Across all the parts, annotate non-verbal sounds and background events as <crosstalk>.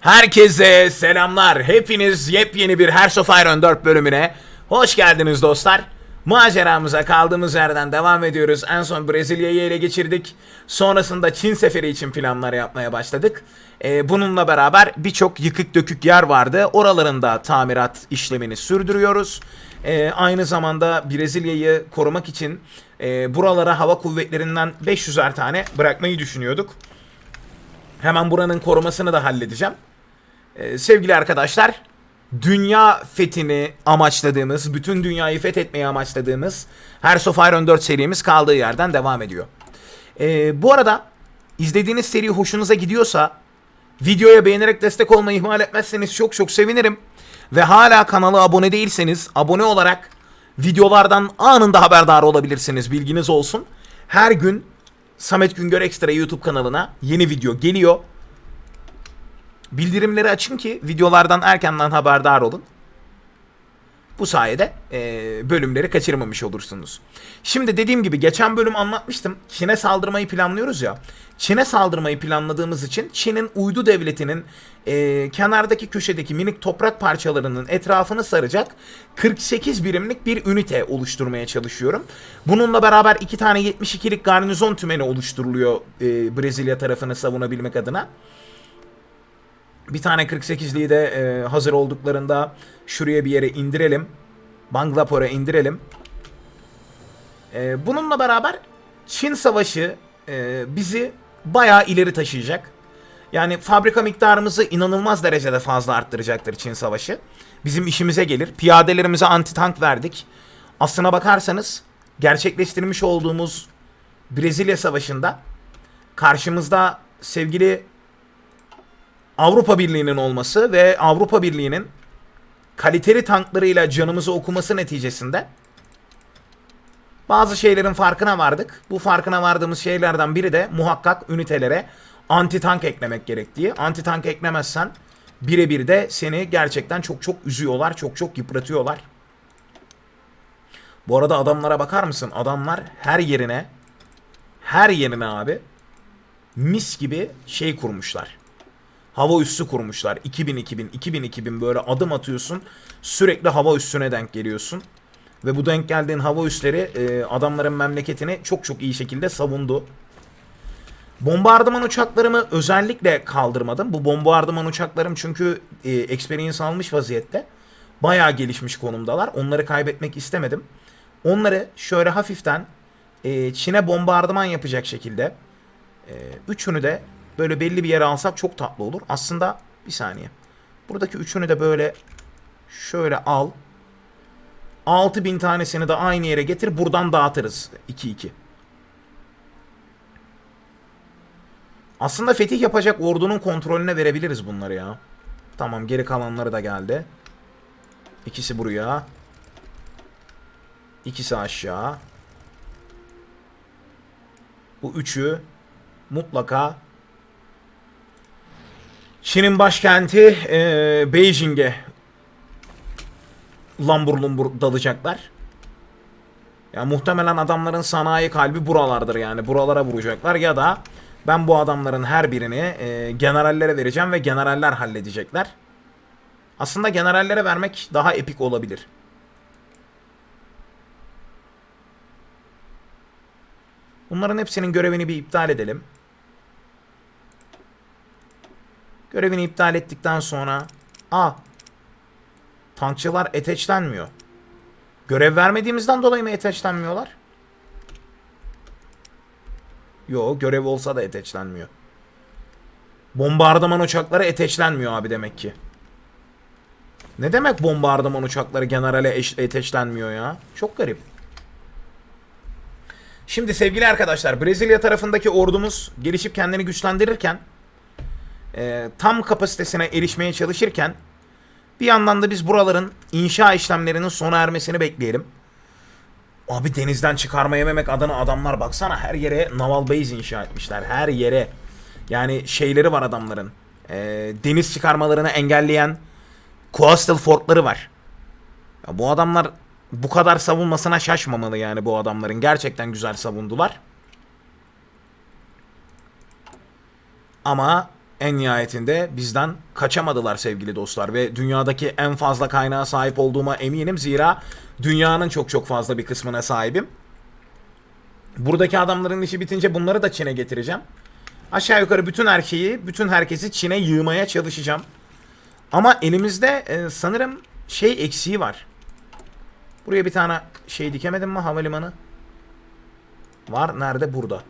Herkese selamlar. Hepiniz yepyeni bir Hearts of Iron 4 bölümüne hoş geldiniz dostlar. Maceramıza kaldığımız yerden devam ediyoruz. En son Brezilya'yı ele geçirdik. Sonrasında Çin seferi için planlar yapmaya başladık. Ee, bununla beraber birçok yıkık dökük yer vardı. Oralarında tamirat işlemini sürdürüyoruz. Ee, aynı zamanda Brezilya'yı korumak için e, buralara hava kuvvetlerinden 500'er tane bırakmayı düşünüyorduk. Hemen buranın korumasını da halledeceğim. Ee, sevgili arkadaşlar, dünya fethini amaçladığımız, bütün dünyayı fethetmeyi amaçladığımız Hearts of Iron 4 serimiz kaldığı yerden devam ediyor. Ee, bu arada izlediğiniz seri hoşunuza gidiyorsa videoya beğenerek destek olmayı ihmal etmezseniz çok çok sevinirim. Ve hala kanala abone değilseniz abone olarak videolardan anında haberdar olabilirsiniz. Bilginiz olsun. Her gün Samet Güngör Ekstra YouTube kanalına yeni video geliyor. Bildirimleri açın ki videolardan erkenden haberdar olun. Bu sayede e, bölümleri kaçırmamış olursunuz. Şimdi dediğim gibi geçen bölüm anlatmıştım. Çin'e saldırmayı planlıyoruz ya. Çin'e saldırmayı planladığımız için Çin'in uydu devletinin e, kenardaki köşedeki minik toprak parçalarının etrafını saracak 48 birimlik bir ünite oluşturmaya çalışıyorum. Bununla beraber iki tane 72'lik garnizon tümeni oluşturuluyor e, Brezilya tarafını savunabilmek adına. Bir tane 48'liği de e, hazır olduklarında şuraya bir yere indirelim. Banglapor'a indirelim. E, bununla beraber Çin Savaşı e, bizi bayağı ileri taşıyacak. Yani fabrika miktarımızı inanılmaz derecede fazla arttıracaktır Çin Savaşı. Bizim işimize gelir. Piyadelerimize anti tank verdik. Aslına bakarsanız gerçekleştirmiş olduğumuz Brezilya Savaşı'nda karşımızda sevgili Avrupa Birliği'nin olması ve Avrupa Birliği'nin kaliteli tanklarıyla canımızı okuması neticesinde bazı şeylerin farkına vardık. Bu farkına vardığımız şeylerden biri de muhakkak ünitelere anti tank eklemek gerektiği. Anti tank eklemezsen birebir de seni gerçekten çok çok üzüyorlar, çok çok yıpratıyorlar. Bu arada adamlara bakar mısın? Adamlar her yerine her yerine abi mis gibi şey kurmuşlar hava üssü kurmuşlar. 2000 2000 2000 2000 böyle adım atıyorsun. Sürekli hava üssüne denk geliyorsun. Ve bu denk geldiğin hava üsleri e, adamların memleketini çok çok iyi şekilde savundu. Bombardıman uçaklarımı özellikle kaldırmadım. Bu bombardıman uçaklarım çünkü e, experience almış vaziyette. Bayağı gelişmiş konumdalar. Onları kaybetmek istemedim. Onları şöyle hafiften e, Çin'e bombardıman yapacak şekilde e, üçünü de böyle belli bir yere alsak çok tatlı olur. Aslında bir saniye. Buradaki üçünü de böyle şöyle al. 6000 tanesini de aynı yere getir. Buradan dağıtırız. 2-2. Aslında fetih yapacak ordunun kontrolüne verebiliriz bunları ya. Tamam geri kalanları da geldi. İkisi buraya. İkisi aşağı. Bu üçü mutlaka Çin'in başkenti e, Beijing'e lambur lumbur dalacaklar. Ya muhtemelen adamların sanayi kalbi buralardır yani. Buralara vuracaklar ya da ben bu adamların her birini e, generallere vereceğim ve generaller halledecekler. Aslında generallere vermek daha epik olabilir. Bunların hepsinin görevini bir iptal edelim. Görevini iptal ettikten sonra a tankçılar eteçlenmiyor. Görev vermediğimizden dolayı mı eteçlenmiyorlar? Yo görev olsa da eteçlenmiyor. Bombardıman uçakları eteçlenmiyor abi demek ki. Ne demek bombardıman uçakları generale eteçlenmiyor ya? Çok garip. Şimdi sevgili arkadaşlar Brezilya tarafındaki ordumuz gelişip kendini güçlendirirken e, tam kapasitesine erişmeye çalışırken bir yandan da biz buraların inşa işlemlerinin sona ermesini bekleyelim. Abi denizden çıkarma yememek adına adamlar baksana her yere naval base inşa etmişler. Her yere. Yani şeyleri var adamların. E, deniz çıkarmalarını engelleyen coastal fortları var. Ya bu adamlar bu kadar savunmasına şaşmamalı yani bu adamların. Gerçekten güzel savundular. Ama en nihayetinde bizden kaçamadılar sevgili dostlar ve dünyadaki en fazla kaynağa sahip olduğuma eminim zira dünyanın çok çok fazla bir kısmına sahibim. Buradaki adamların işi bitince bunları da Çin'e getireceğim. Aşağı yukarı bütün her şeyi, bütün herkesi Çin'e yığmaya çalışacağım. Ama elimizde e, sanırım şey eksiği var. Buraya bir tane şey dikemedim mi havalimanı? Var. Nerede? Burada.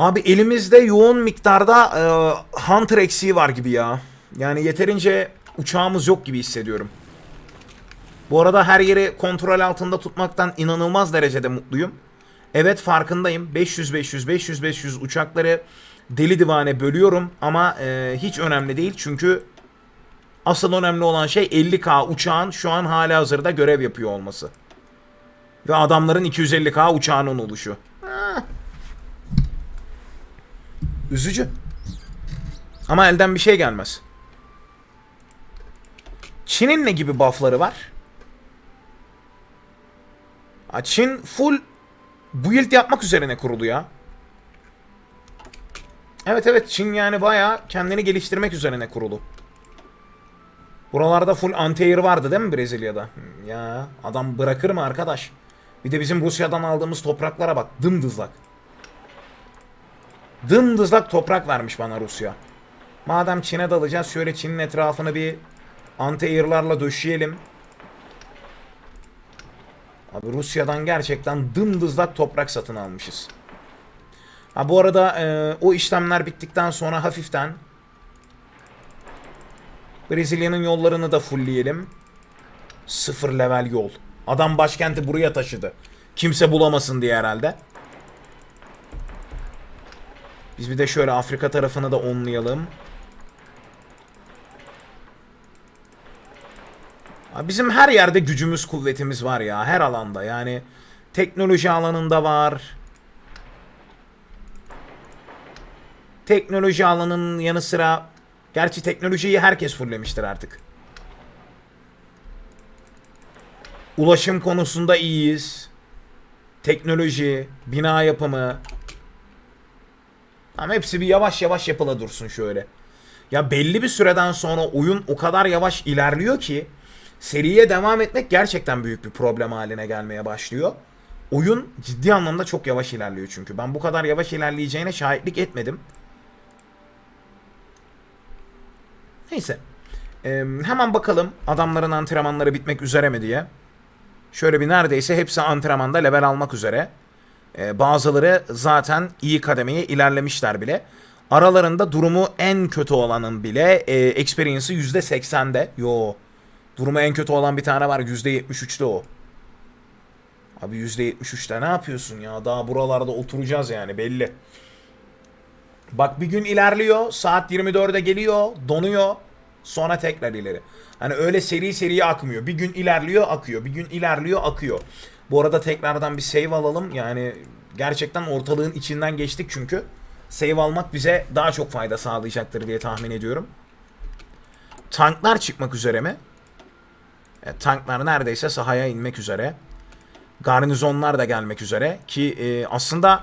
Abi elimizde yoğun miktarda e, Hunter eksiği var gibi ya. Yani yeterince uçağımız yok gibi hissediyorum. Bu arada her yeri kontrol altında tutmaktan inanılmaz derecede mutluyum. Evet farkındayım. 500 500 500 500 uçakları deli divane bölüyorum ama e, hiç önemli değil çünkü asıl önemli olan şey 50k uçağın şu an hala hazırda görev yapıyor olması. Ve adamların 250k uçağının oluşu. Ah. Üzücü. Ama elden bir şey gelmez. Çin'in ne gibi buffları var? Çin full build yapmak üzerine kurulu ya. Evet evet Çin yani bayağı kendini geliştirmek üzerine kurulu. Buralarda full anti-air vardı değil mi Brezilya'da? Hmm, Ya adam bırakır mı arkadaş? Bir de bizim Rusya'dan aldığımız topraklara bak. Dımdızlak. Dımdızlak toprak vermiş bana Rusya. Madem Çin'e dalacağız şöyle Çin'in etrafını bir anti-air'larla döşeyelim. Abi Rusya'dan gerçekten dımdızlak toprak satın almışız. Ha bu arada e, o işlemler bittikten sonra hafiften Brezilya'nın yollarını da fullleyelim. Sıfır level yol. Adam başkenti buraya taşıdı. Kimse bulamasın diye herhalde. Biz bir de şöyle Afrika tarafını da onlayalım. Bizim her yerde gücümüz, kuvvetimiz var ya. Her alanda. Yani teknoloji alanında var. Teknoloji alanının yanı sıra gerçi teknolojiyi herkes fulllemiştir artık. Ulaşım konusunda iyiyiz. Teknoloji, bina yapımı. Ama hepsi bir yavaş yavaş yapıla dursun şöyle. Ya belli bir süreden sonra oyun o kadar yavaş ilerliyor ki seriye devam etmek gerçekten büyük bir problem haline gelmeye başlıyor. Oyun ciddi anlamda çok yavaş ilerliyor çünkü. Ben bu kadar yavaş ilerleyeceğine şahitlik etmedim. Neyse. Ee, hemen bakalım adamların antrenmanları bitmek üzere mi diye. Şöyle bir neredeyse hepsi antrenmanda level almak üzere. Ee, bazıları zaten iyi kademeye ilerlemişler bile. Aralarında durumu en kötü olanın bile e, experience'ı %80'de. Yo. Durumu en kötü olan bir tane var %73'te o. Abi %73'te ne yapıyorsun ya? Daha buralarda oturacağız yani belli. Bak bir gün ilerliyor. Saat 24'e geliyor. Donuyor. Sonra tekrar ileri. Hani öyle seri seri akmıyor. Bir gün ilerliyor akıyor. Bir gün ilerliyor akıyor. Bu arada tekrardan bir save alalım. Yani gerçekten ortalığın içinden geçtik çünkü. Save almak bize daha çok fayda sağlayacaktır diye tahmin ediyorum. Tanklar çıkmak üzere mi? Evet, tanklar neredeyse sahaya inmek üzere. Garnizonlar da gelmek üzere. Ki e, aslında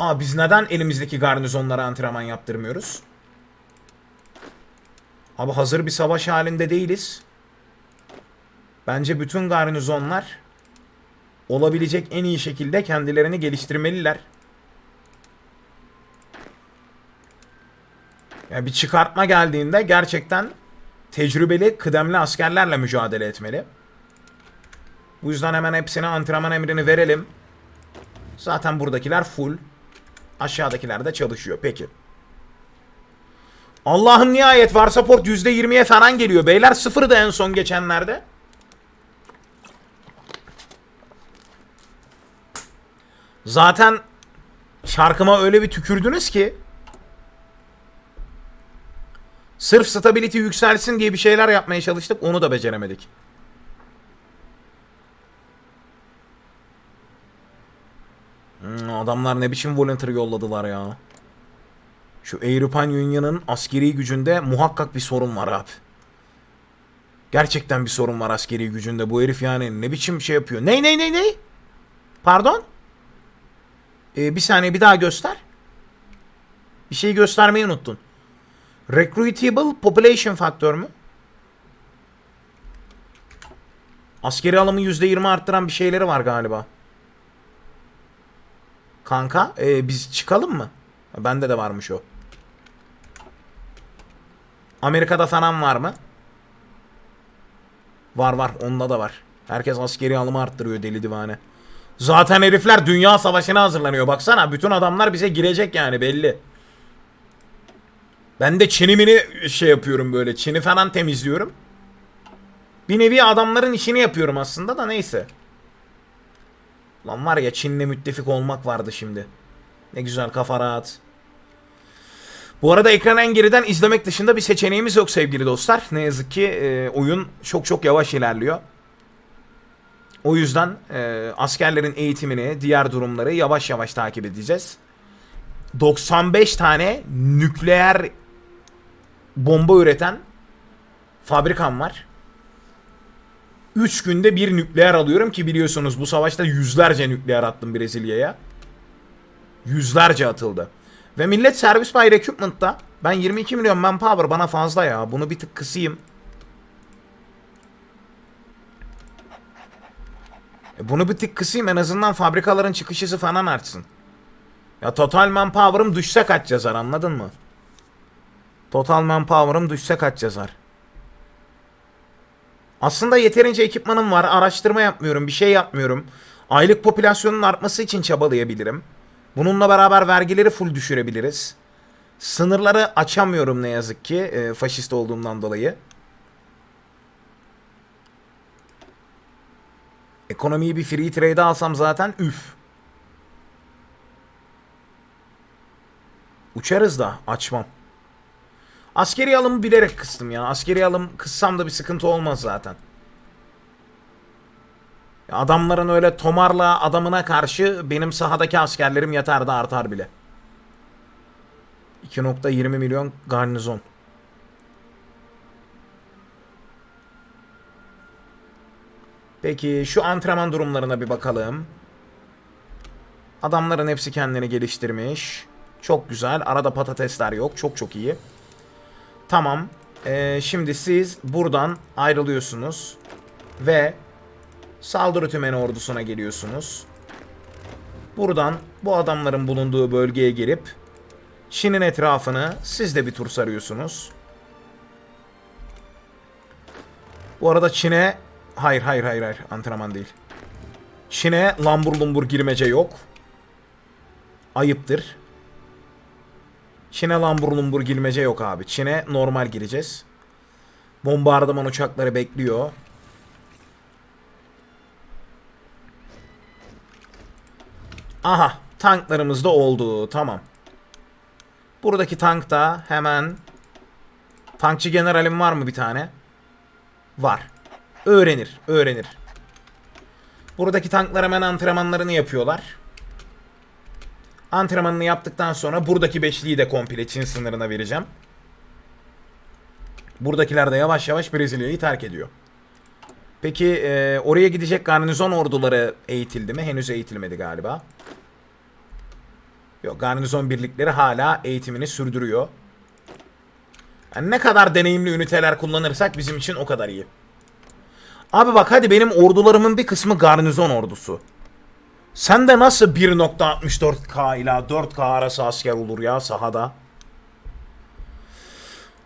Aa, biz neden elimizdeki garnizonlara antrenman yaptırmıyoruz? Abi hazır bir savaş halinde değiliz. Bence bütün garnizonlar olabilecek en iyi şekilde kendilerini geliştirmeliler. Yani bir çıkartma geldiğinde gerçekten tecrübeli, kıdemli askerlerle mücadele etmeli. Bu yüzden hemen hepsine antrenman emrini verelim. Zaten buradakiler full. Aşağıdakiler de çalışıyor. Peki. Allah'ım nihayet var support %20'ye falan geliyor. Beyler sıfırdı en son geçenlerde. Zaten şarkıma öyle bir tükürdünüz ki sırf stability yükselsin diye bir şeyler yapmaya çalıştık. Onu da beceremedik. Hmm, adamlar ne biçim volunteer yolladılar ya. Şu European Union'ın askeri gücünde muhakkak bir sorun var abi. Gerçekten bir sorun var askeri gücünde. Bu herif yani ne biçim şey yapıyor. Ney ney ney ney? Pardon? Ee, bir saniye bir daha göster. Bir şeyi göstermeyi unuttun. Recruitable population faktör mü? Askeri alımı %20 arttıran bir şeyleri var galiba. Kanka e, biz çıkalım mı? Bende de varmış o. Amerika'da falan var mı? Var var onda da var. Herkes askeri alımı arttırıyor deli divane. Zaten herifler dünya savaşına hazırlanıyor. Baksana bütün adamlar bize girecek yani belli. Ben de Çin'imini şey yapıyorum böyle. Çin'i falan temizliyorum. Bir nevi adamların işini yapıyorum aslında da neyse. Lan var ya Çin'le müttefik olmak vardı şimdi. Ne güzel kafa rahat. Bu arada ekran en geriden izlemek dışında bir seçeneğimiz yok sevgili dostlar. Ne yazık ki e, oyun çok çok yavaş ilerliyor. O yüzden e, askerlerin eğitimini, diğer durumları yavaş yavaş takip edeceğiz. 95 tane nükleer bomba üreten fabrikam var. 3 günde bir nükleer alıyorum ki biliyorsunuz bu savaşta yüzlerce nükleer attım Brezilya'ya. Yüzlerce atıldı. Ve millet servis by recruitment'ta ben 22 milyon manpower bana fazla ya. Bunu bir tık kısayım. Bunu bir tık kısayım en azından fabrikaların çıkış hızı falan artsın. Ya total manpower'ım düşse kaç yazar anladın mı? Total manpower'ım düşse kaç yazar? Aslında yeterince ekipmanım var. Araştırma yapmıyorum. Bir şey yapmıyorum. Aylık popülasyonun artması için çabalayabilirim. Bununla beraber vergileri full düşürebiliriz. Sınırları açamıyorum ne yazık ki. e, faşist olduğumdan dolayı. Ekonomiyi bir free trade alsam zaten üf. Uçarız da açmam. Askeri alımı bilerek kıstım ya. Askeri alım kıssam da bir sıkıntı olmaz zaten. Adamların öyle tomarla adamına karşı benim sahadaki askerlerim yeter de artar bile. 2.20 milyon garnizon. Peki şu antrenman durumlarına bir bakalım. Adamların hepsi kendini geliştirmiş. Çok güzel. Arada patatesler yok. Çok çok iyi. Tamam. Ee, şimdi siz buradan ayrılıyorsunuz. Ve saldırı tümeni ordusuna geliyorsunuz. Buradan bu adamların bulunduğu bölgeye girip Çin'in etrafını siz de bir tur sarıyorsunuz. Bu arada Çin'e hayır hayır hayır hayır antrenman değil. Çin'e lambur lumbur girmece yok. Ayıptır. Çin'e lambur lumbur girmece yok abi. Çin'e normal gireceğiz. Bombardıman uçakları bekliyor. Aha tanklarımız da oldu. Tamam. Buradaki tank da hemen tankçı generalim var mı bir tane? Var. Öğrenir, öğrenir. Buradaki tanklar hemen antrenmanlarını yapıyorlar. Antrenmanını yaptıktan sonra buradaki beşliği de komple Çin sınırına vereceğim. Buradakiler de yavaş yavaş Brezilya'yı terk ediyor. Peki e, oraya gidecek garnizon orduları eğitildi mi? Henüz eğitilmedi galiba. Yok garnizon birlikleri hala eğitimini sürdürüyor. Yani ne kadar deneyimli üniteler kullanırsak bizim için o kadar iyi. Abi bak hadi benim ordularımın bir kısmı garnizon ordusu. Sen de nasıl 1.64k ila 4k arası asker olur ya sahada?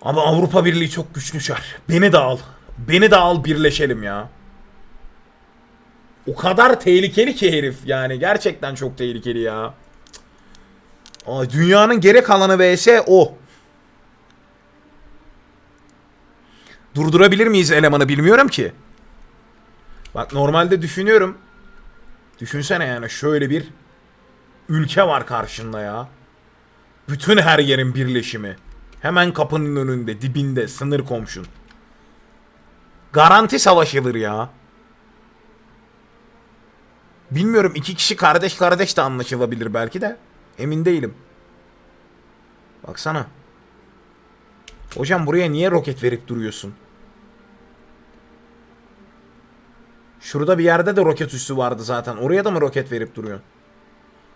Ama Avrupa Birliği çok güçlü çar. Beni de al. Beni de al birleşelim ya. O kadar tehlikeli ki herif yani gerçekten çok tehlikeli ya. Ay, dünyanın geri kalanı vs o. Durdurabilir miyiz elemanı bilmiyorum ki. Bak normalde düşünüyorum. Düşünsene yani şöyle bir ülke var karşında ya. Bütün her yerin birleşimi. Hemen kapının önünde, dibinde, sınır komşun. Garanti savaşılır ya. Bilmiyorum iki kişi kardeş kardeş de anlaşılabilir belki de. Emin değilim. Baksana. Hocam buraya niye roket verip duruyorsun? Şurada bir yerde de roket üssü vardı zaten. Oraya da mı roket verip duruyorsun?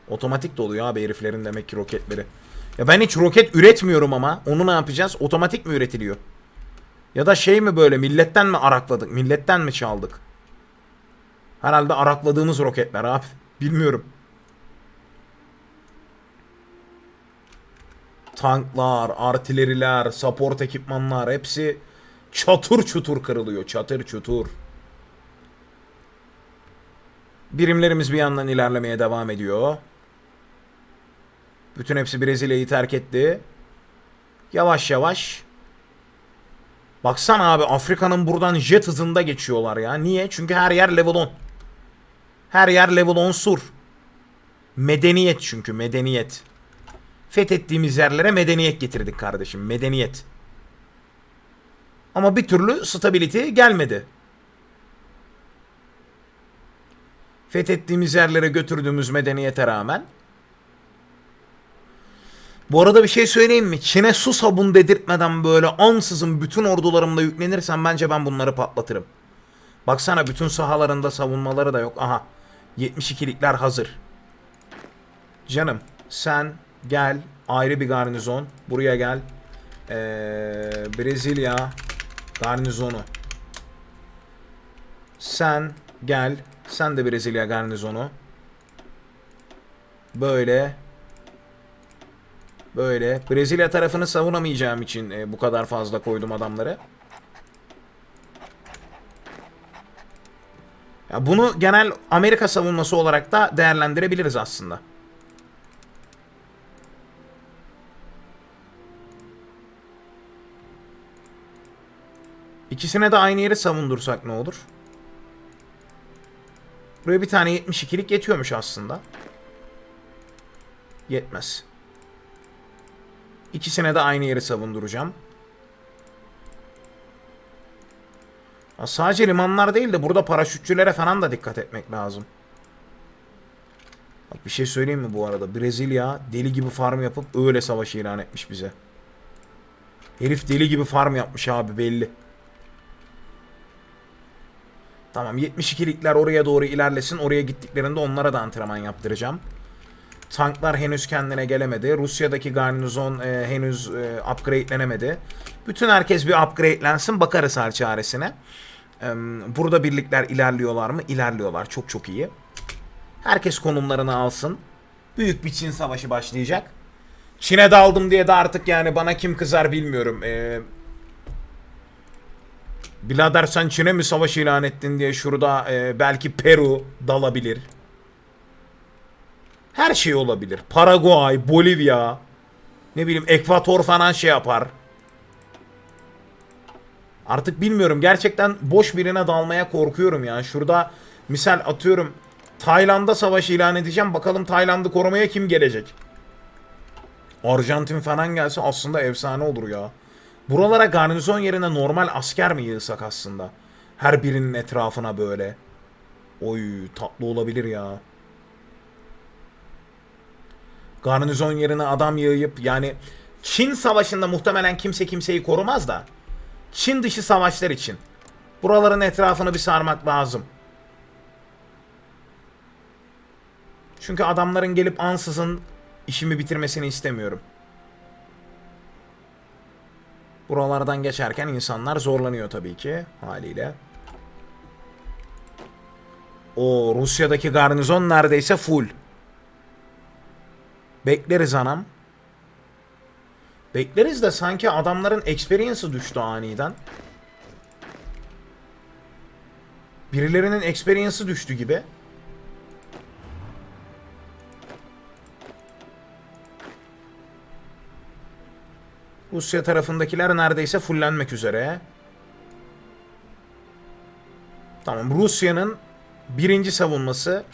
Otomatik doluyor abi heriflerin demek ki roketleri. Ya ben hiç roket üretmiyorum ama onu ne yapacağız? Otomatik mi üretiliyor? Ya da şey mi böyle milletten mi arakladık? Milletten mi çaldık? Herhalde arakladığımız roketler abi. <laughs> Bilmiyorum. Tanklar, artileriler, support ekipmanlar hepsi çatır çutur kırılıyor. Çatır çutur. Birimlerimiz bir yandan ilerlemeye devam ediyor. Bütün hepsi Brezilya'yı terk etti. Yavaş yavaş. Baksana abi Afrika'nın buradan jet hızında geçiyorlar ya. Niye? Çünkü her yer level 10. Her yer level 10 sur. Medeniyet çünkü medeniyet. Fethettiğimiz yerlere medeniyet getirdik kardeşim. Medeniyet. Ama bir türlü stability gelmedi. Fethettiğimiz yerlere götürdüğümüz medeniyete rağmen. Bu arada bir şey söyleyeyim mi? Çin'e su sabun dedirtmeden böyle ansızın bütün ordularımla yüklenirsem bence ben bunları patlatırım. Baksana bütün sahalarında savunmaları da yok. Aha 72'likler hazır. Canım sen gel ayrı bir garnizon. Buraya gel. Ee, Brezilya garnizonu. Sen gel. Sen de Brezilya garnizonu. Böyle. Böyle. Brezilya tarafını savunamayacağım için e, bu kadar fazla koydum adamları. Ya bunu genel Amerika savunması olarak da değerlendirebiliriz aslında. İkisine de aynı yeri savundursak ne olur? Buraya bir tane 72'lik yetiyormuş aslında. Yetmez. İkisine de aynı yeri savunduracağım. Ya sadece limanlar değil de burada paraşütçülere falan da dikkat etmek lazım. Bak bir şey söyleyeyim mi bu arada? Brezilya deli gibi farm yapıp öyle savaş ilan etmiş bize. Herif deli gibi farm yapmış abi belli. Tamam 72'likler oraya doğru ilerlesin. Oraya gittiklerinde onlara da antrenman yaptıracağım. Tanklar henüz kendine gelemedi. Rusya'daki garnizon e, henüz e, upgrade'lenemedi. Bütün herkes bir upgrade'lensin. Bakarız her çaresine. E, burada birlikler ilerliyorlar mı? İlerliyorlar. Çok çok iyi. Herkes konumlarını alsın. Büyük bir Çin savaşı başlayacak. Çin'e daldım diye de artık yani bana kim kızar bilmiyorum. Eee Birader sen Çin'e mi savaş ilan ettin diye şurada e, belki Peru dalabilir. Her şey olabilir. Paraguay, Bolivya, ne bileyim Ekvator falan şey yapar. Artık bilmiyorum. Gerçekten boş birine dalmaya korkuyorum ya. Şurada misal atıyorum Tayland'a savaş ilan edeceğim. Bakalım Tayland'ı korumaya kim gelecek? Arjantin falan gelse aslında efsane olur ya. Buralara garnizon yerine normal asker mi yığsak aslında? Her birinin etrafına böyle. Oy tatlı olabilir ya. Garnizon yerine adam yığıp yani Çin savaşında muhtemelen kimse kimseyi korumaz da Çin dışı savaşlar için buraların etrafını bir sarmak lazım. Çünkü adamların gelip ansızın işimi bitirmesini istemiyorum. Buralardan geçerken insanlar zorlanıyor tabii ki haliyle. O Rusya'daki garnizon neredeyse full. Bekleriz anam. Bekleriz de sanki adamların experience'ı düştü aniden. Birilerinin experience'ı düştü gibi. Rusya tarafındakiler neredeyse fullenmek üzere. Tamam Rusya'nın birinci savunması.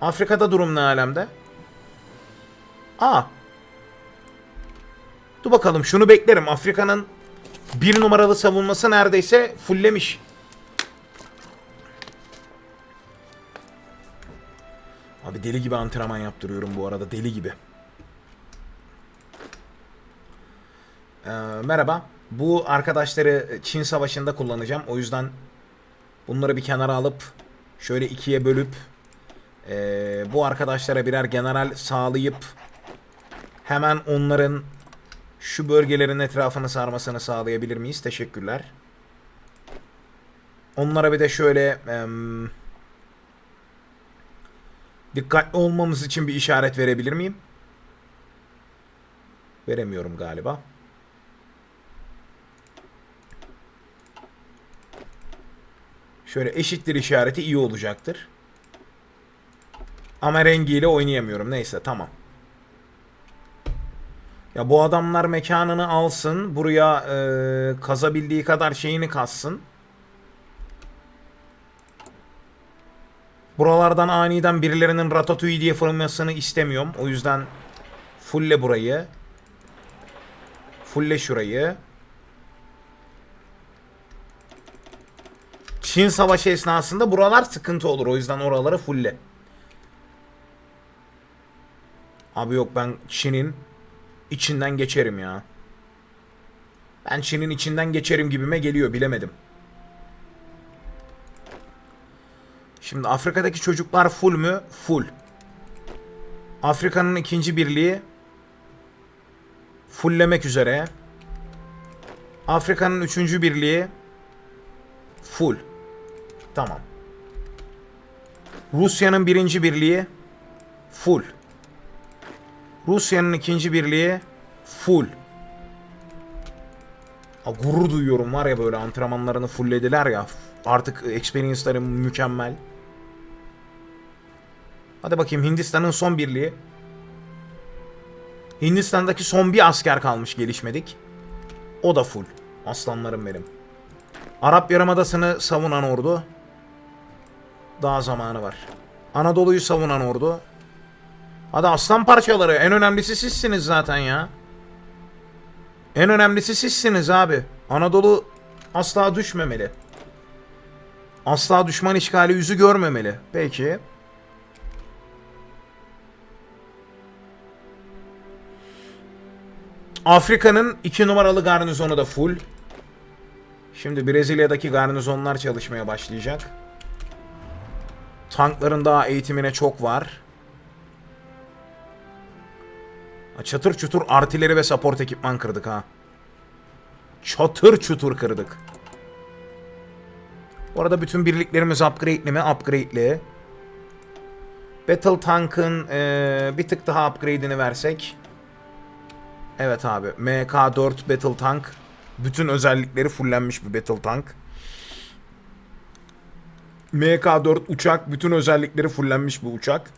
Afrika'da durum ne alemde? Aa. Dur bakalım şunu beklerim. Afrika'nın bir numaralı savunması neredeyse fullemiş. Abi deli gibi antrenman yaptırıyorum bu arada deli gibi. Ee, merhaba. Bu arkadaşları Çin Savaşı'nda kullanacağım. O yüzden bunları bir kenara alıp şöyle ikiye bölüp ee, bu arkadaşlara birer general sağlayıp Hemen onların şu bölgelerin etrafını sarmasını sağlayabilir miyiz? Teşekkürler. Onlara bir de şöyle em, dikkatli olmamız için bir işaret verebilir miyim? Veremiyorum galiba. Şöyle eşittir işareti iyi olacaktır. Ama rengiyle oynayamıyorum. Neyse tamam. Ya bu adamlar mekanını alsın. Buraya e, kazabildiği kadar şeyini kassın. Buralardan aniden birilerinin ratatouille diye fırlamasını istemiyorum. O yüzden fulle burayı. Fulle şurayı. Çin savaşı esnasında buralar sıkıntı olur. O yüzden oraları fulle. Abi yok ben Çin'in içinden geçerim ya. Ben Çin'in içinden geçerim gibime geliyor bilemedim. Şimdi Afrika'daki çocuklar full mü? Full. Afrika'nın ikinci birliği fulllemek üzere. Afrika'nın üçüncü birliği full. Tamam. Rusya'nın birinci birliği full. Rusya'nın ikinci birliği full. Ha, gurur duyuyorum var ya böyle antrenmanlarını fulllediler ya. Artık experience'ları mükemmel. Hadi bakayım Hindistan'ın son birliği. Hindistan'daki son bir asker kalmış gelişmedik. O da full. Aslanlarım benim. Arap Yarımadası'nı savunan ordu. Daha zamanı var. Anadolu'yu savunan ordu. Hadi aslan parçaları. En önemlisi sizsiniz zaten ya. En önemlisi sizsiniz abi. Anadolu asla düşmemeli. Asla düşman işgali yüzü görmemeli. Peki. Afrika'nın iki numaralı garnizonu da full. Şimdi Brezilya'daki garnizonlar çalışmaya başlayacak. Tankların daha eğitimine çok var. Çatır çutur artileri ve support ekipman kırdık ha. Çatır çutur kırdık. Bu arada bütün birliklerimiz upgrade'li mi? Upgrade'li. Battle Tank'ın eee, bir tık daha upgrade'ini versek. Evet abi. MK4 Battle Tank. Bütün özellikleri fullenmiş bir Battle Tank. MK4 uçak. Bütün özellikleri fullenmiş bir uçak.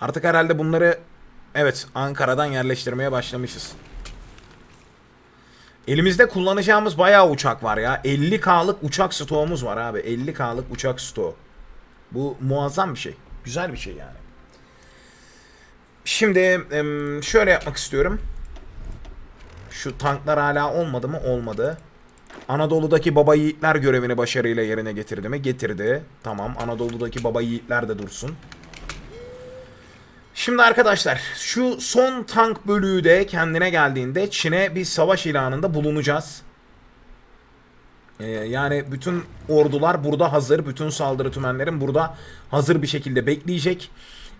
Artık herhalde bunları evet Ankara'dan yerleştirmeye başlamışız. Elimizde kullanacağımız bayağı uçak var ya. 50K'lık uçak stoğumuz var abi. 50K'lık uçak stoğu. Bu muazzam bir şey. Güzel bir şey yani. Şimdi şöyle yapmak istiyorum. Şu tanklar hala olmadı mı? Olmadı. Anadolu'daki baba yiğitler görevini başarıyla yerine getirdi mi? Getirdi. Tamam. Anadolu'daki baba yiğitler de dursun. Şimdi arkadaşlar şu son tank bölüğü de kendine geldiğinde Çin'e bir savaş ilanında bulunacağız. Ee, yani bütün ordular burada hazır. Bütün saldırı tümenlerin burada hazır bir şekilde bekleyecek.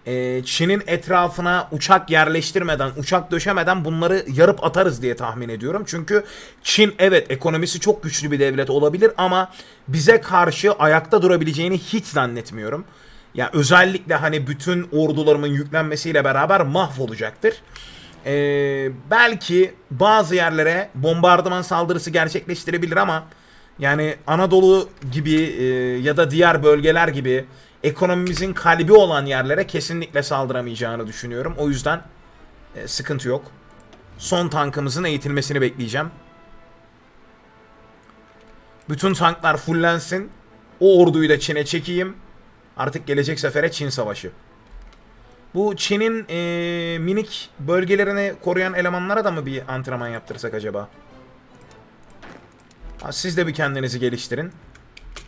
Ee, Çin'in etrafına uçak yerleştirmeden, uçak döşemeden bunları yarıp atarız diye tahmin ediyorum. Çünkü Çin evet ekonomisi çok güçlü bir devlet olabilir ama bize karşı ayakta durabileceğini hiç zannetmiyorum. Ya özellikle hani bütün ordularımın yüklenmesiyle beraber mahvolacaktır. Ee, belki bazı yerlere bombardıman saldırısı gerçekleştirebilir ama yani Anadolu gibi e, ya da diğer bölgeler gibi ekonomimizin kalbi olan yerlere kesinlikle saldıramayacağını düşünüyorum. O yüzden e, sıkıntı yok. Son tankımızın eğitilmesini bekleyeceğim. Bütün tanklar fullensin. O orduyu da Çin'e çekeyim. Artık gelecek sefere Çin savaşı. Bu Çin'in e, minik bölgelerini koruyan elemanlara da mı bir antrenman yaptırsak acaba? Siz de bir kendinizi geliştirin.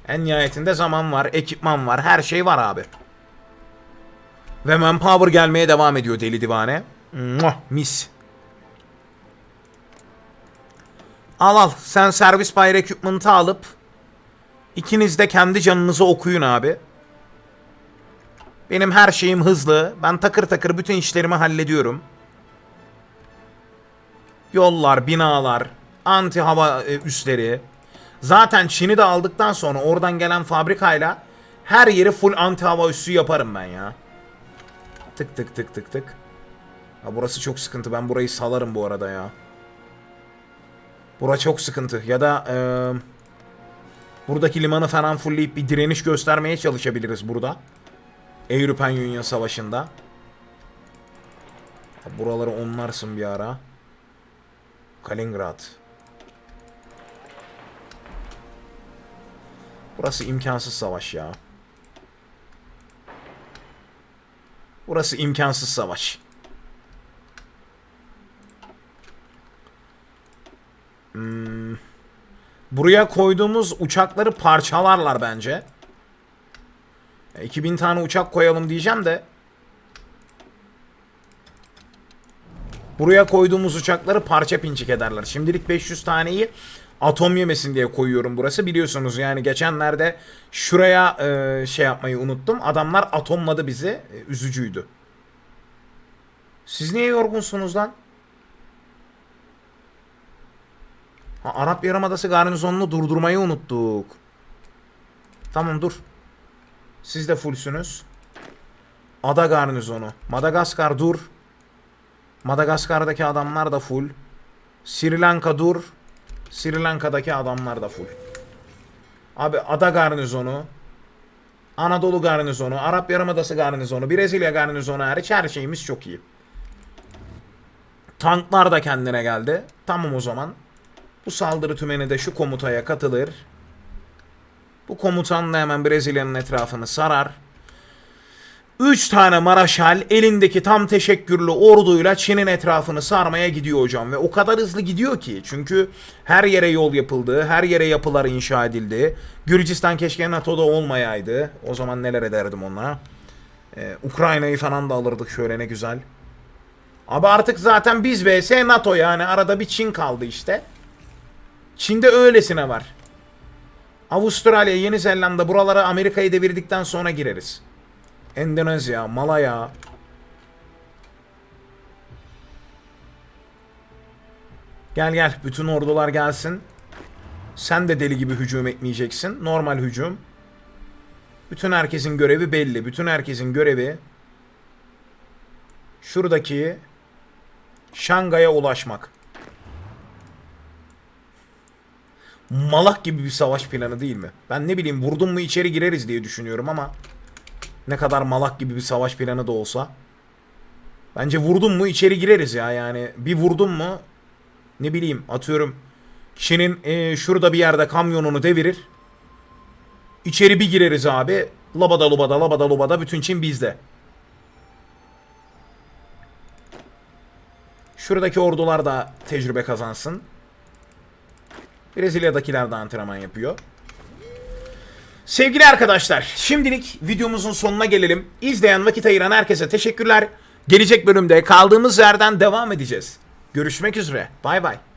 En nihayetinde zaman var, ekipman var, her şey var abi. Ve manpower gelmeye devam ediyor deli divane. Muah, mis. Al al sen servis buyer equipment'ı alıp ikiniz de kendi canınızı okuyun abi. Benim her şeyim hızlı. Ben takır takır bütün işlerimi hallediyorum. Yollar, binalar, anti hava e, üsleri. Zaten Çin'i de aldıktan sonra oradan gelen fabrikayla her yeri full anti hava üssü yaparım ben ya. Tık tık tık tık tık. Ha burası çok sıkıntı. Ben burayı salarım bu arada ya. Bura çok sıkıntı. Ya da eee, buradaki limanı falan fullleyip bir direniş göstermeye çalışabiliriz burada. European Union Savaşı'nda. Buraları onlarsın bir ara. Kaliningrad. Burası imkansız savaş ya. Burası imkansız savaş. Hmm. Buraya koyduğumuz uçakları parçalarlar bence. Ya 2000 tane uçak koyalım diyeceğim de. Buraya koyduğumuz uçakları parça pinçik ederler. Şimdilik 500 taneyi atom yemesin diye koyuyorum burası. Biliyorsunuz yani geçenlerde şuraya e, şey yapmayı unuttum. Adamlar atomladı bizi. E, üzücüydü. Siz niye yorgunsunuz lan? Ha, Arap Yarımadası garnizonunu durdurmayı unuttuk. Tamam dur. Siz de fullsünüz. Ada garnizonu. Madagaskar dur. Madagaskar'daki adamlar da full. Sri Lanka dur. Sri Lanka'daki adamlar da full. Abi ada garnizonu. Anadolu garnizonu. Arap Yarımadası garnizonu. Brezilya garnizonu hariç her şeyimiz çok iyi. Tanklar da kendine geldi. Tamam o zaman. Bu saldırı tümeni de şu komutaya katılır. Bu komutan da hemen Brezilya'nın etrafını sarar. 3 tane Maraşal elindeki tam teşekkürlü orduyla Çin'in etrafını sarmaya gidiyor hocam. Ve o kadar hızlı gidiyor ki. Çünkü her yere yol yapıldı. Her yere yapılar inşa edildi. Gürcistan keşke NATO'da olmayaydı. O zaman neler ederdim ona. Ee, Ukrayna'yı falan da alırdık şöyle ne güzel. Abi artık zaten biz vs NATO yani. Arada bir Çin kaldı işte. Çin'de öylesine var. Avustralya, Yeni Zelanda buralara Amerika'yı devirdikten sonra gireriz. Endonezya, Malaya. Gel gel bütün ordular gelsin. Sen de deli gibi hücum etmeyeceksin. Normal hücum. Bütün herkesin görevi belli. Bütün herkesin görevi şuradaki Şangay'a ulaşmak. Malak gibi bir savaş planı değil mi? Ben ne bileyim vurdum mu içeri gireriz diye düşünüyorum ama ne kadar malak gibi bir savaş planı da olsa bence vurdum mu içeri gireriz ya yani bir vurdum mu ne bileyim atıyorum Çin'in e, şurada bir yerde kamyonunu devirir içeri bir gireriz abi labada lubada labada lubada bütün Çin bizde. Şuradaki ordular da tecrübe kazansın. Brezilya'dakiler de antrenman yapıyor. Sevgili arkadaşlar, şimdilik videomuzun sonuna gelelim. İzleyen, vakit ayıran herkese teşekkürler. Gelecek bölümde kaldığımız yerden devam edeceğiz. Görüşmek üzere. Bay bay.